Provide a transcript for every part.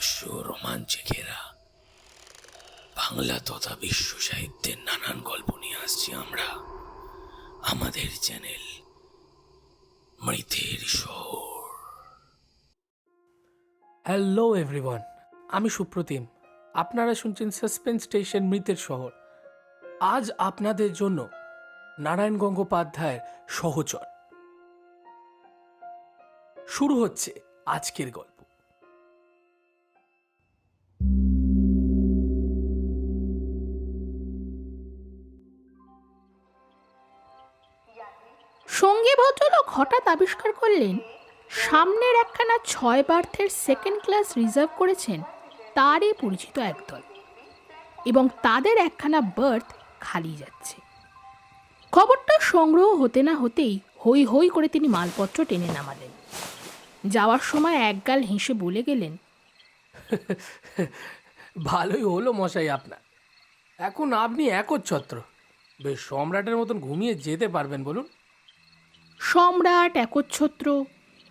রহস্য রোমাঞ্চে ঘেরা বাংলা তথা বিশ্ব সাহিত্যের নানান গল্প নিয়ে আসছি আমরা। আমাদের চ্যানেল মৃতের শহর। হ্যালো এভরিওয়ান আমি সুপ্রতিম। আপনারা শুনছেন সাসপেন্স স্টেশন মৃতের শহর। আজ আপনাদের জন্য নারায়ণ গঙ্গোপাধ্যায়ের সহচর। শুরু হচ্ছে আজকের গল্প। আবিষ্কার করলেন, সামনের একখানা ছয় বার্থের সেকেন্ড ক্লাস রিজার্ভ করেছেন তারই পরিচিত একদল এবং তাদের একখানা বার্থ খালি যাচ্ছে। খবরটা সংগ্রহ হতে না হতেই হই হই করে তিনি মালপত্র টেনে নামালেন। যাওয়ার সময় একগাল হেসে বলে গেলেন, ভালোই হলো মশাই আপনার। এখন আপনি একচ্ছত্র, বেশ সম্রাটের মতন ঘুমিয়ে যেতে পারবেন বলুন। সম্রাট, একচ্ছত্র,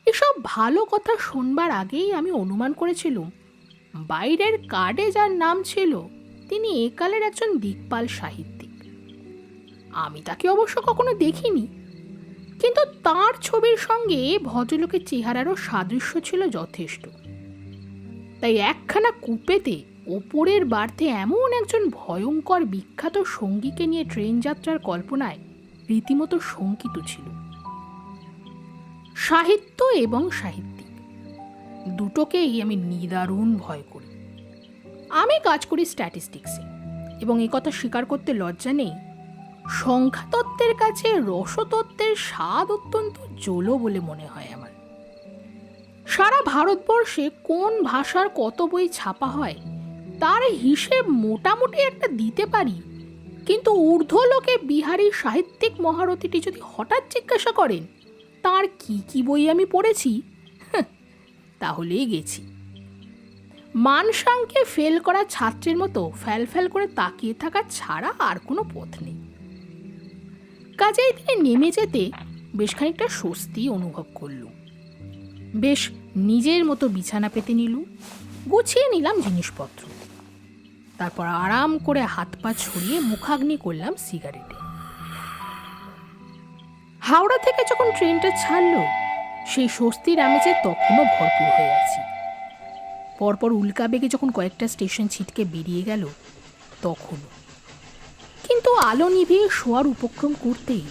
এসব ভালো কথা শোনবার আগেই আমি অনুমান করেছিলুম, বাইরের কার্ডে যার নাম ছিল, তিনি একালের একজন দিকপাল সাহিত্যিক। আমি তাকে অবশ্য কখনো দেখিনি, কিন্তু তার ছবির সঙ্গে ভদ্রলোকের চেহারারও সাদৃশ্য ছিল যথেষ্ট। তাই একখানা কুপেতে ওপরের বার্থে এমন একজন ভয়ঙ্কর বিখ্যাত সঙ্গীকে নিয়ে ট্রেন যাত্রার কল্পনায় রীতিমতো শঙ্কিত ছিল সাহিত্য এবং সাহিত্যিক। দুটোকেই আমি নিদারুণ ভয় করি। আমি কাজ করি স্ট্যাটিস্টিক্সে এবং এই কথা স্বীকার করতে লজ্জা নেই, সংখ্যাতত্ত্বের কাছে রসতত্ত্বের স্বাদ অত্যন্ত জলো বলে মনে হয় আমার। সারা ভারতবর্ষে কোন ভাষার কত বই ছাপা হয়, তার হিসেব মোটামুটি একটা দিতে পারি, কিন্তু ঊর্ধ্ব লোকে বিহারি সাহিত্যিক মহারথীটি যদি হঠাৎ জিজ্ঞাসা করেন তার কি কি বই আমি পড়েছি? তাহলেই গেছি। মানসাংকে ফেল করা ছাত্রের মতো ফ্যাল ফ্যাল করে তাকিয়ে থাকা ছাড়া আর কোনো পথ নেই। কাজেই তিনি নেমে যেতে বেশ খানিকটা স্বস্তি অনুভব করলুম বেশ নিজের মতো বিছানা পেতে নিলুম গুছিয়ে নিলাম জিনিসপত্র। তারপর আরাম করে হাত পা ছড়িয়ে মুখাগ্নি করলাম সিগারেটে। হাওড়া থেকে যখন ট্রেনটা ছাড়লো, সেই স্বস্তির আমেজে তখনও ভরপুর হয়ে আছি পরপর উল্কা বেগে যখন কয়েকটা স্টেশন ছিটকে বেরিয়ে গেল, তখনও। কিন্তু আলো নিভিয়ে শোয়ার উপক্রম করতেই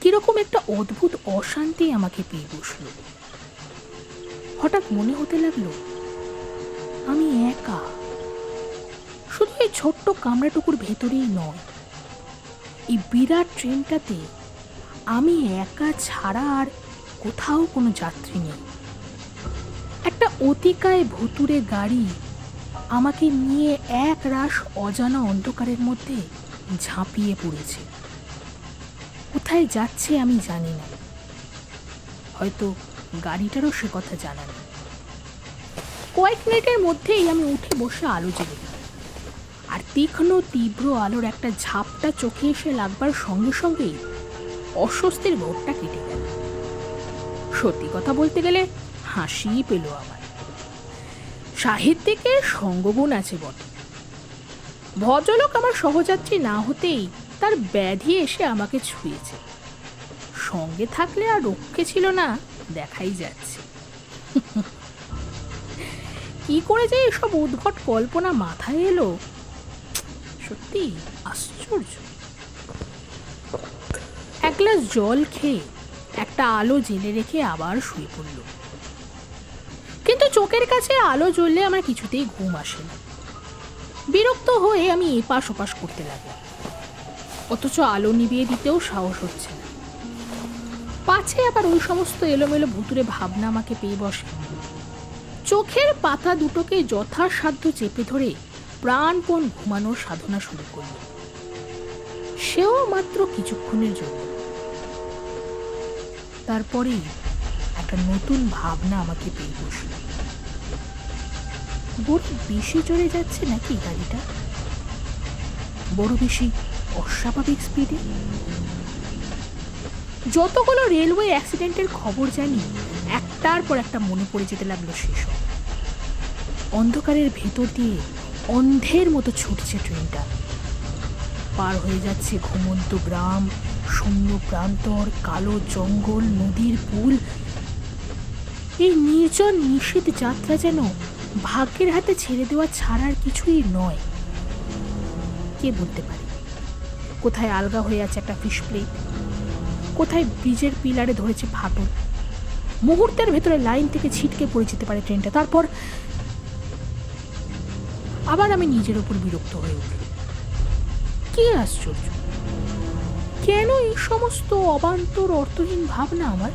কীরকম একটা অদ্ভুত অশান্তি আমাকে পেয়ে বসল। হঠাৎ মনে হতে লাগল, আমি একা। শুধু এই ছোট্ট কামরাটুকুর ভেতরেই নয়, এই বিরাট ট্রেনটাতে আমি একা ছাড়া আর কোথাও কোনো যাত্রী নেই। একটা অতিকায় ভুতুরে গাড়ি আমাকে নিয়ে এক রাস অজানা অন্ধকারের মধ্যে ঝাঁপিয়ে পড়েছে। কোথায় যাচ্ছে আমি জানি না। হয়তো গাড়িটারও সে কথা জানা নেই। কয়েক মিনিটের মধ্যেই আমি উঠে বসে আলো দিলাম। আর তীক্ষ্ণ, তীব্র আলোর একটা ঝাপটা চোখে এসে লাগবার সঙ্গে সঙ্গেই অস্বস্তির ঘোরটা কেটে গেল। সত্যি কথা বলতে গেলে হাসিই পেল আমার। সাহিত্যিকের সঙ্গগুণ আছে বটে। ভদ্রলোক আমার সহযাত্রী না হতেই তার ব্যাধি এসে আমাকে ছুঁয়েছে। সঙ্গে থাকলে আর রক্ষে ছিল না, দেখাই যাচ্ছে। কি করে যে এসব উদ্ভট কল্পনা মাথায় এলো, সত্যি আশ্চর্য। গ্লাস জল খেয়ে একটা আলো জেলে রেখে আবার শুয়ে পড়ল। কিন্তু চোখের কাছে আলো জ্বললে আমার কিছুতেই ঘুম আসে না। বিরক্ত হয়ে আমি এপাশ ওপাশ করতে লাগলাম। অথচ আলো নিভিয়ে দিতেও সাহস হচ্ছে না। পাছে আবার ওই সমস্ত এলোমেলো ভুতুরে ভাবনা আমাকে পেয়ে বসে। চোখের পাতা দুটোকে যথাসাধ্য চেপে ধরে প্রাণপণ ঘুমানোর সাধনা শুরু করল। সেও মাত্র কিছুক্ষণের জন্য তারপরেই একটা নতুন ভাবনা আমাকে পেয়ে বসল। বড় বেশি চড়ে যাচ্ছে নাকি গাড়িটা? বড় বেশি অস্বাভাবিক স্পিডে যতগুলো রেলওয়ে অ্যাক্সিডেন্টের খবর জানি, একটার পর একটা মনে পড়ে যেতে লাগল সেসব অন্ধকারের ভেতর দিয়ে অন্ধের মতো ছুটছে ট্রেনটা। পার হয়ে যাচ্ছে ঘুমন্ত গ্রাম শূন্য প্রান্তর কালো জঙ্গল, নদীর পুল। এই নির্জন নিষেধ যাত্রা যেন ভাগ্যের হাতে ছেড়ে দেওয়া ছাড়ার কিছুই নয়। কে বলতে পারে? কোথায় আলগা হয়ে আছে একটা ফিশ প্লেট কোথায় ব্রিজের পিলারে ধরেছে ফাটল? মুহূর্তের ভেতরে লাইন থেকে ছিটকে পড়ে যেতে পারে ট্রেনটা। তারপর আবার আমি নিজের ওপর বিরক্ত হয়ে উঠি কি আশ্চর্য! কেন এই সমস্ত অবান্তর অর্থহীন ভাবনা আমার?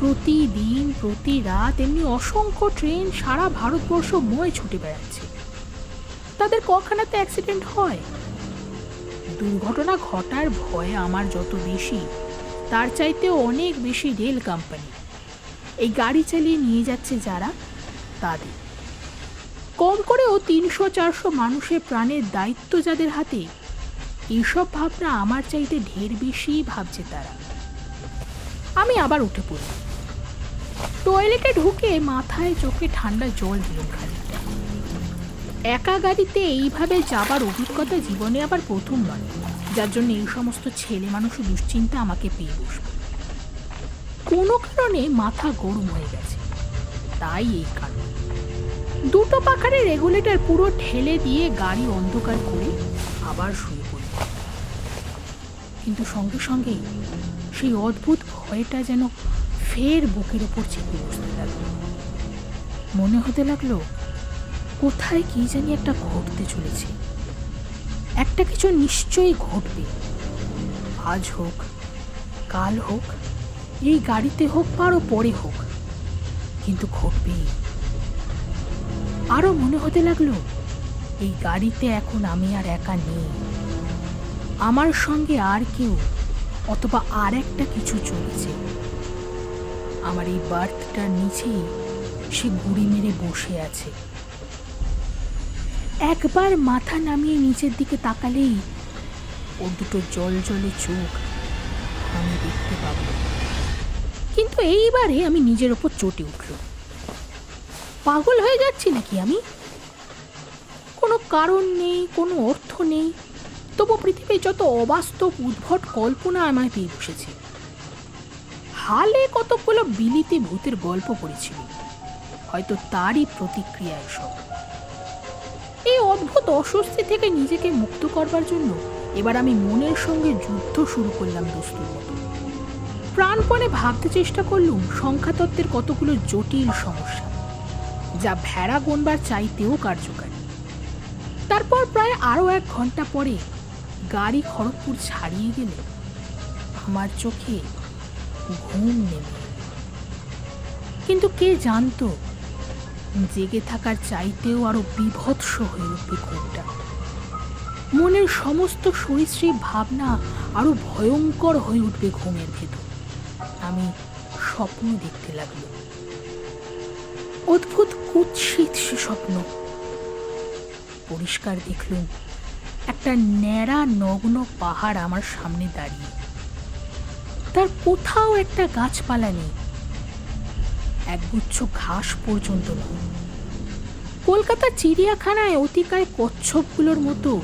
প্রতিদিন প্রতি রাত এমনি অসংখ্য ট্রেন সারা ভারতবর্ষ ময় ছুটে বেড়াচ্ছে। তাদের কখানাতে অ্যাক্সিডেন্ট হয়। দুর্ঘটনা ঘটার ভয় আমার যত বেশি, তার চাইতেও অনেক বেশি রেল কোম্পানি এই গাড়ি চালিয়ে নিয়ে যাচ্ছে যারা, তাদের। কম করেও তিনশো চারশো মানুষের প্রাণের দায়িত্ব যাদের হাতে এইসব ভাবনা আমার চাইতে ঢের বেশি ভাবছে তারা। আমি আবার উঠে পড়ি। টয়লেটে ঢুকে মাথায় চোখে ঠান্ডা জল দিলাম খানিকটা একা গাড়িতে এইভাবে যাবার অভিজ্ঞতা জীবনে আবার প্রথম নয়, যার জন্য এই সমস্ত ছেলে মানুষ দুশ্চিন্তা আমাকে পেয়ে বসবে। কোনো কারণে মাথা গরম হয়ে গেছে, তাই এই কারণ। দুটো পাখারে রেগুলেটর পুরো ঠেলে দিয়ে গাড়ি অন্ধকার করে আবার শুয়ে কিন্তু সঙ্গে সঙ্গে সেই অদ্ভুত ভয়টা যেন ফের বুকের ওপর চেপে বসতে লাগল। মনে হতে লাগল, কোথায় কি জানি একটা ঘটতে চলেছে। একটা কিছু নিশ্চয়ই ঘটবে। আজ হোক, কাল হোক, এই গাড়িতে হোক বা আরও পরে হোক, কিন্তু ঘটবেই। আরও মনে হতে লাগল, এই গাড়িতে এখন আমি আর একা নেই। আমার সঙ্গে আর কেউ, অথবা আর একটা কিছু চলেছে। আমার এই বার্থটার নিচেই সে গুড়ি মেরে বসে আছে। একবার মাথা নামিয়ে নিচের দিকে তাকালেই ও দুটো জল জলে চোখ আমি দেখতে পাবো। কিন্তু এইবারে আমি নিজের ওপর চটে উঠল পাগল হয়ে যাচ্ছি নাকি আমি? কোনো কারণ নেই, কোনো অর্থ নেই। তবু পৃথিবীর যত অবাস্তব উদ্ভট কল্পনা আমায় পেয়ে বসেছে। হালে কতগুলো বিলিতি ভূতের গল্প পড়েছিল। হয়তো তারই প্রতিক্রিয়া এসব। এই অদ্ভুত অস্বস্তি থেকে নিজেকে মুক্ত করবার জন্য এবার আমি মনের সঙ্গে যুদ্ধ শুরু করলাম দোস্তুর মতো। প্রাণপণে ভাবতে চেষ্টা করলুম সংখ্যাতত্ত্বের কতগুলো জটিল সমস্যা, যা ভেড়া গোনবার চাইতেও কার্যকারী। তারপর প্রায় আরও এক ঘণ্টা পরে গাড়ি খড়গপুর ছাড়িয়ে গেলে আমার চোখে ঘুম নেমে। কিন্তু কে জানতো, জেগে থাকার চাইতেও আরও বিভৎস হয়ে উঠবে ঘুমটা। মনের সমস্ত সরীসৃপ ভাবনা আরও ভয়ঙ্কর হয়ে উঠবে ঘুমের ভেতর। আমি স্বপ্ন দেখতে লাগল। অদ্ভুত কুৎসিত সে স্বপ্ন। পরিষ্কার দেখলুম একটা ন্যাড়া, নগ্ন পাহাড় আমার সামনে দাঁড়িয়ে। তার কোথাও একটা গাছপালা নেই। একগুচ্ছ ঘাস পর্যন্ত নয় কলকাতা চিড়িয়াখানায় অতিকায় কচ্ছপগুলোর মতো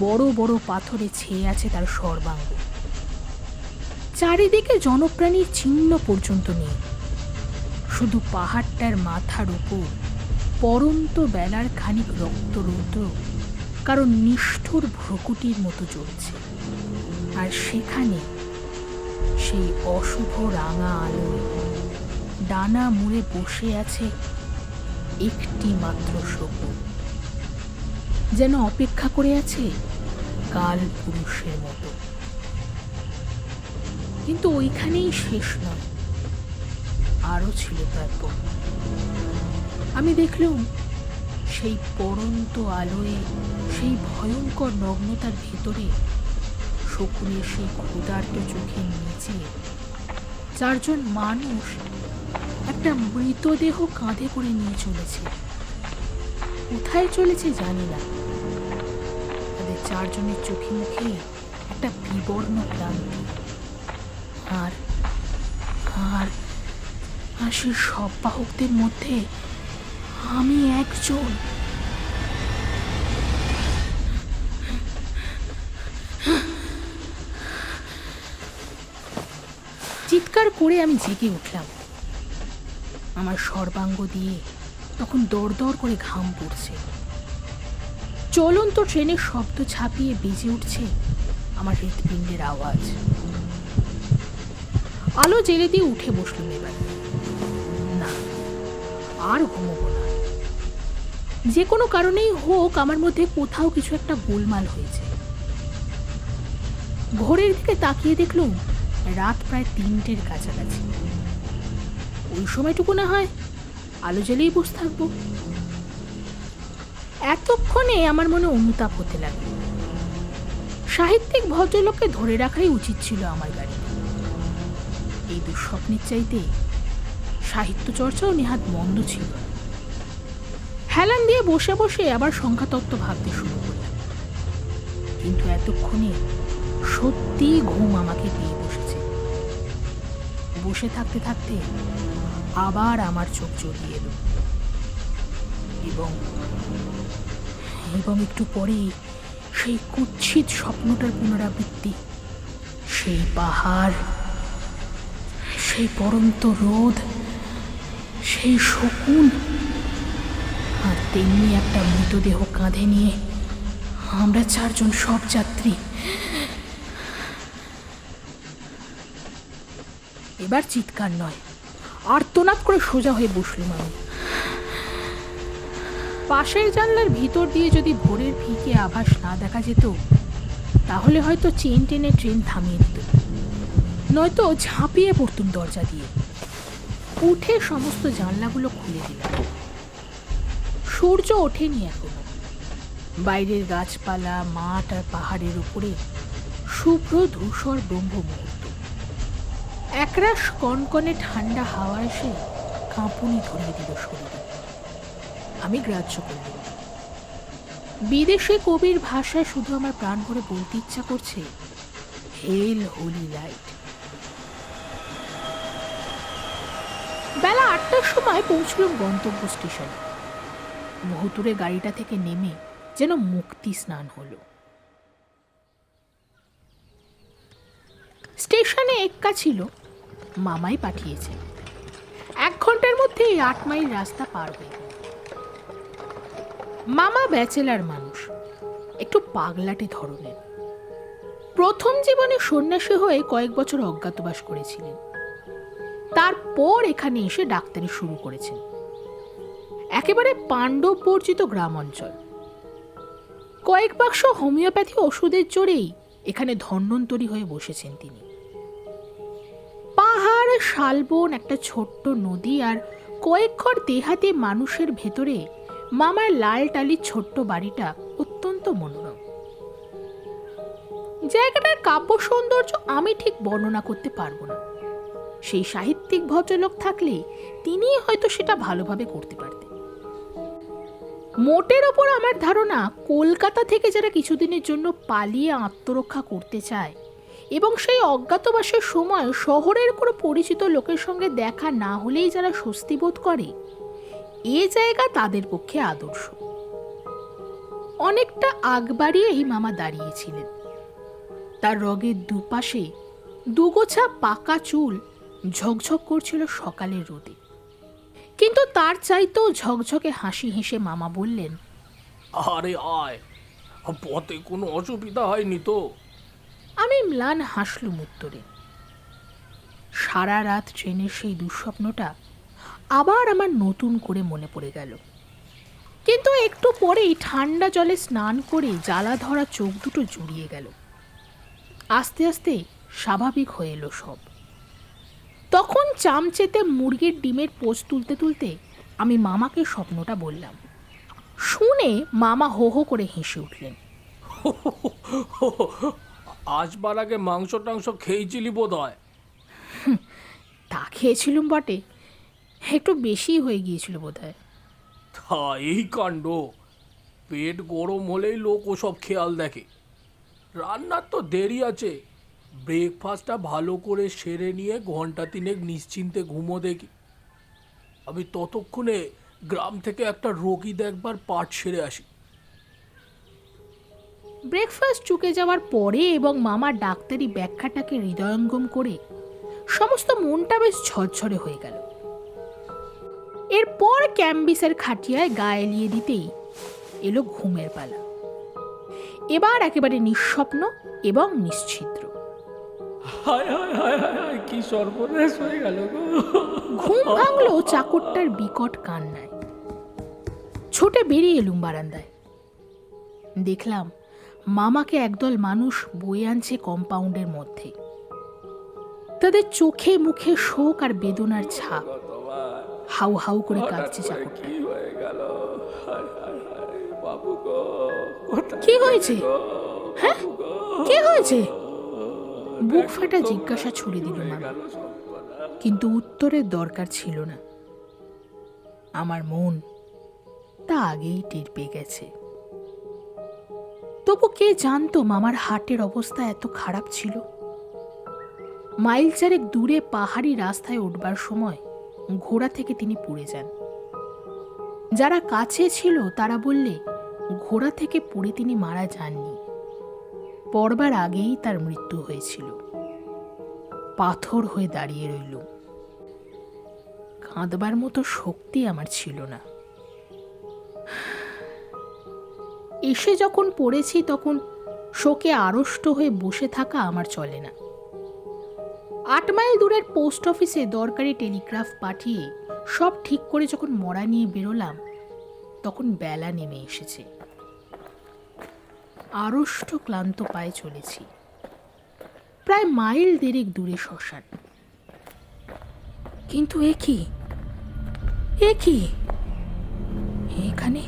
বড় বড় পাথরে ছেয়ে আছে তার সর্বাঙ্গ। চারিদিকে জনপ্রাণীর চিহ্ন পর্যন্ত নেই। শুধু পাহাড়টার মাথার উপর পরন্ত বেলার খানিক রক্ত রক্তরৌদ্র কারণ নিষ্ঠুর ভ্রকুটির মতো চলছে আর সেখানে সেই অশুভ রাঙা আলোয় ডানা মুড়ে বসে আছে একটি মাত্র শকুন। যেন অপেক্ষা করে আছে কাল পুরুষের মতো। কিন্তু ওইখানেই শেষ নয়। আরও ছিল তারপর। আমি দেখলুম সেই পরন্ত আলোয়, সেই ভয়ঙ্কর নগ্নতার ভেতরে শকুনের সেই ক্ষুধার্ত চোখের নিচে। চারজন মানুষ একটা মৃতদেহ কাঁধে করে নিয়ে চলেছে। কোথায় চলেছে জানি না। তাদের চারজনের চোখে মুখে একটা বিবর্ণ ক্লান্তি। আর আর আর সেই সব বাহকদের মধ্যে আমি একজন। চিৎকার করে আমি জেগে উঠলাম। আমার সর্বাঙ্গ দিয়ে তখন দর দর করে ঘাম পড়ছে। চলন্ত ট্রেনের শব্দ ছাপিয়ে বেজে উঠছে আমার হৃৎপিণ্ডের আওয়াজ। আলো জেলে দিয়ে উঠে বসলাম এবার। না, আর ঘুমোবো না। যে কোনো কারণেই হোক, আমার মধ্যে কোথাও কিছু একটা গোলমাল হয়েছে। ঘড়ির দিকে তাকিয়ে দেখলুম রাত প্রায় তিনটের কাছাকাছি। ওই সময়টুকু না হয় আলো জ্বেলেই বসে থাকব। এতক্ষণে আমার মনে অনুতাপ হতে লাগল। সাহিত্যিক ভদ্রলোককে ধরে রাখাই উচিত ছিল আমার গাড়িতে। এই দুঃস্বপ্নের চাইতে সাহিত্য চর্চাও নেহাত মন্দ ছিল। হেলান দিয়ে বসে বসে আবার সংখ্যাতত্ত্ব ভাবতে শুরু করলাম কিন্তু এতক্ষণে সত্যি ঘুম আমাকে পেয়ে বসেছে। বসে থাকতে থাকতে আবার আমার চোখ জড়িয়ে এলো। এবং এবং একটু পরেই সেই কুৎসিত স্বপ্নটার পুনরাবৃত্তি, সেই পাহাড়, সেই পরন্ত রোদ, সেই শকুন তেমনি একটা মৃতদেহ কাঁধে নিয়ে আমরা চারজন সব যাত্রী। এবার চিৎকার নয়, আর্তনাদ করে সোজা হয়ে বসলাম আমি পাশের জানলার ভিতর দিয়ে যদি ভোরের ফিকে আভাস না দেখা যেত, তাহলে হয়তো চেন টেনে ট্রেন থামিয়ে দিত। নয়তো ঝাঁপিয়ে পড়তুম দরজা দিয়ে। উঠে সমস্ত জানলাগুলো খুলে দিলাম। সূর্য ওঠেনি এখনও। বাইরের গাছপালা, মাঠ আর পাহাড়ের উপরে শুভ্র ধূসর ব্রহ্ম মুহূর্ত একরাশ কনকনে ঠান্ডা হাওয়া এসে কাঁপুনি ধরিয়ে দিল শরীরে। আমি গ্রাহ্য করলাম। বিদেশি কবির ভাষায় শুধু আমার প্রাণ করে বলতে ইচ্ছা করছে হেল হোলি লাইট বেলা আটটার সময় পৌঁছলাম গন্তব্য স্টেশনে। বহুদূরে গাড়িটা থেকে নেমে যেন মুক্তি স্নান হলো। স্টেশনে এক্কা ছিল মামাই পাঠিয়েছে। এক ঘণ্টার মধ্যে এই আট মাইল রাস্তা পার হয়ে মামা ব্যাচেলার মানুষ, একটু পাগলাটে ধরনের। প্রথম জীবনে সন্ন্যাসী হয়ে কয়েক বছর অজ্ঞাতবাস করেছিলেন। তারপর এখানে এসে ডাক্তারি শুরু করেছেন। একেবারে পাণ্ডব বর্জিত গ্রাম অঞ্চল কয়েক বাক্স হোমিওপ্যাথি ওষুধের জোরেই এখানে ধন্বন্তরী হয়ে বসেছেন তিনি। পাহাড়, শালবন, একটা ছোট্ট নদী আর কয়েক ঘর দেহাতে মানুষের ভেতরে মামার লাল টালির ছোট্ট বাড়িটা অত্যন্ত মনোরম। জায়গাটার কাব্য সৌন্দর্য আমি ঠিক বর্ণনা করতে পারব না। সেই সাহিত্যিক ভদ্রলোক থাকলে তিনি হয়তো সেটা ভালোভাবে করতে পারতেন। মোটের ওপর আমার ধারণা কলকাতা থেকে যারা কিছুদিনের জন্য পালিয়ে আত্মরক্ষা করতে চায় এবং সেই অজ্ঞাতবাসের সময় শহরের কোনো পরিচিত লোকের সঙ্গে দেখা না হলেই যারা স্বস্তি বোধ করে, এ জায়গা তাদের পক্ষে আদর্শ। অনেকটা আগ বাড়িয়েই মামা দাঁড়িয়েছিলেন। তার রগের দুপাশে দুগোছা পাকা চুল ঝকঝক করছিল সকালের রোদে। কিন্তু তার চাইতেও ঝকঝকে হাসি হেসে মামা বললেন আরে আয় পথে কোনো অসুবিধা হয়নি তো। আমি ম্লান হাসলুম উত্তরে। সারা রাত ট্রেনের সেই দুঃস্বপ্নটা আবার আমার নতুন করে মনে পড়ে গেল। কিন্তু একটু পরেই ঠান্ডা জলে স্নান করে জ্বালা ধরা চোখ দুটো জুড়িয়ে গেল। আস্তে আস্তে স্বাভাবিক হয়ে এলো সব। তখন চামচেতে মুরগির ডিমের পোচ তুলতে তুলতে আমি মামাকে স্বপ্নটা বললাম। শুনে মামা হো হো করে হেসে উঠলেন। আসবার আগে মাংস টাংস খেয়েছিলি বোধ হয় তা খেয়েছিলুম বটে। একটু বেশি হয়ে গিয়েছিল বোধহয়। তা এই কাণ্ড। পেট গরম হলেই লোক ওসব খেয়াল দেখে। রান্নার তো দেরি আছে। ব্রেকফাস্টটা ভালো করে সেরে নিয়ে ঘণ্টা তিনেক নিশ্চিন্তে ঘুমো দেখি। আমি ততক্ষণে গ্রাম থেকে একটা রোগী দেখবার পাট সেরে আসি। ব্রেকফাস্ট চুকে যাওয়ার পরে এবং মামার ডাক্তারি ব্যাখ্যাটাকে হৃদয়ঙ্গম করে সমস্ত মনটা বেশ ঝরঝরে হয়ে গেল। এরপর ক্যাম্বিসের খাটিয়ায় গা এলিয়ে দিতেই এলো ঘুমের পালা। এবার একেবারে নিঃস্বপ্ন এবং নিশ্ছিদ্র। হায় হায় হায় হায় হায় কি সর্বনাশ হয়ে গেল গো। ঘুম ভাঙলো চাকরটার বিকট কান্নায়। ছোটে বেরিয়ে এলুম বারান্দায়। দেখলাম মামাকে একদল মানুষ বয়ে আনছে কম্পাউন্ডের মধ্যে। তাদের চোখে মুখে শোক আর বেদনার ছাপ। হাউ হাউ করে কাঁদছে চাকরটা। কি হয়েছে? হ্যাঁ? কি হয়েছে? বুক ফাটা জিজ্ঞাসা ছুড়ে দিল মামা কিন্তু উত্তরের দরকার ছিল না। আমার মন তা আগেই টের পেয়ে গেছে। তবু কে জানতো মামার হাটের অবস্থা এত খারাপ ছিল? মাইল চারেক দূরে পাহাড়ি রাস্তায় উঠবার সময় ঘোড়া থেকে তিনি পড়ে যান। যারা কাছে ছিল তারা বললে ঘোড়া থেকে পড়ে তিনি মারা যাননি। পড়বার আগেই তার মৃত্যু হয়েছিল। পাথর হয়ে দাঁড়িয়ে রইল। কাঁদবার মতো শক্তি আমার ছিল না। এসে যখন পড়েছি তখন শোকে আড়ষ্ট হয়ে বসে থাকা আমার চলে না। আট মাইল দূরের পোস্ট অফিসে দরকারি টেলিগ্রাফ পাঠিয়ে সব ঠিক করে যখন মরা নিয়ে বেরোলাম, তখন বেলা নেমে এসেছে। আড়ষ্ট ক্লান্ত পায়ে চলেছি। প্রায় মাইল দেড়েক দূরে শ্মশান। কিন্তু এ কি? এ কি? এখানে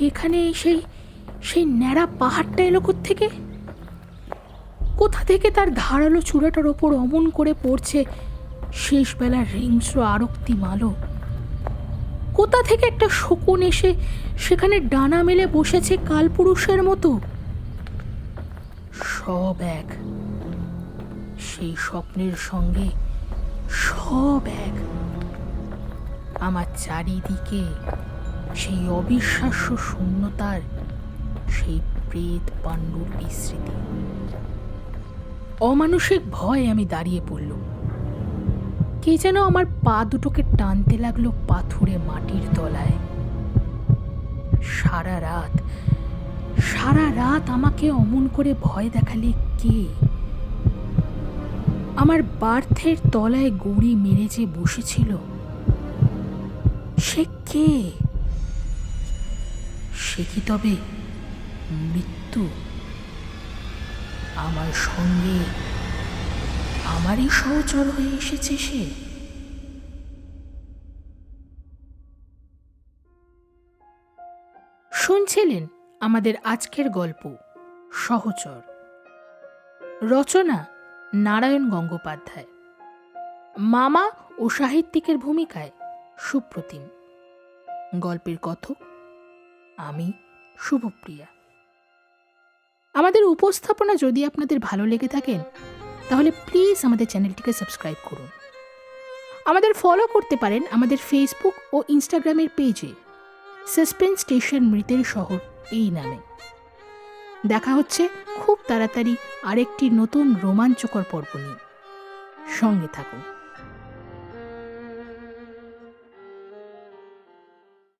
এখানে সেই সেই ন্যাড়া পাহাড়টা এলো থেকে কোথা থেকে তার ধারালো চূড়াটার ওপর অমন করে পড়ছে শেষ বেলার হিংস্র আরক্তি মালো কোথা থেকে একটা শকুন এসে সেখানে ডানা মেলে বসেছে কালপুরুষের মতো? সব এক। সেই স্বপ্নের সঙ্গে সব এক। আমার চারিদিকে সেই অবিশ্বাস্য শূন্যতার সেই প্রেত পাণ্ডুর বিস্মৃতি। অমানসিক ভয় আমি দাঁড়িয়ে পড়লুম। কে যেন আমার পা দুটোকে টানতে লাগল পাথুরে মাটির তলায়। সারা রাত সারা রাত আমাকে অমন করে ভয় দেখালে কে? আমার বার্থের তলায় গড়ি মেরে যে বসেছিল, সে কে? সে কি তবে মৃত্যু? আমার সঙ্গে আমারই সহচর হয়ে এসেছে সে। শুনছিলেন আমাদের আজকের গল্প, সহচর। রচনা, নারায়ণ গঙ্গোপাধ্যায়। মামা ও সাহিত্যিকের ভূমিকায়, সুপ্রতিম। গল্পের কথক, আমি, শুভপ্রিয়া। আমাদের উপস্থাপনা যদি আপনাদের ভালো লেগে থাকেন তাহলে প্লিজ আমাদের চ্যানেলটিকে সাবস্ক্রাইব করুন। আমাদের ফলো করতে পারেন আমাদের ফেসবুক ও ইনস্টাগ্রামের পেজে সাসপেন্স স্টেশন মৃতের শহর এই নামে। দেখা হচ্ছে খুব তাড়াতাড়ি আরেকটি নতুন রোমাঞ্চকর পর্ব নিয়ে। সঙ্গে থাকুন।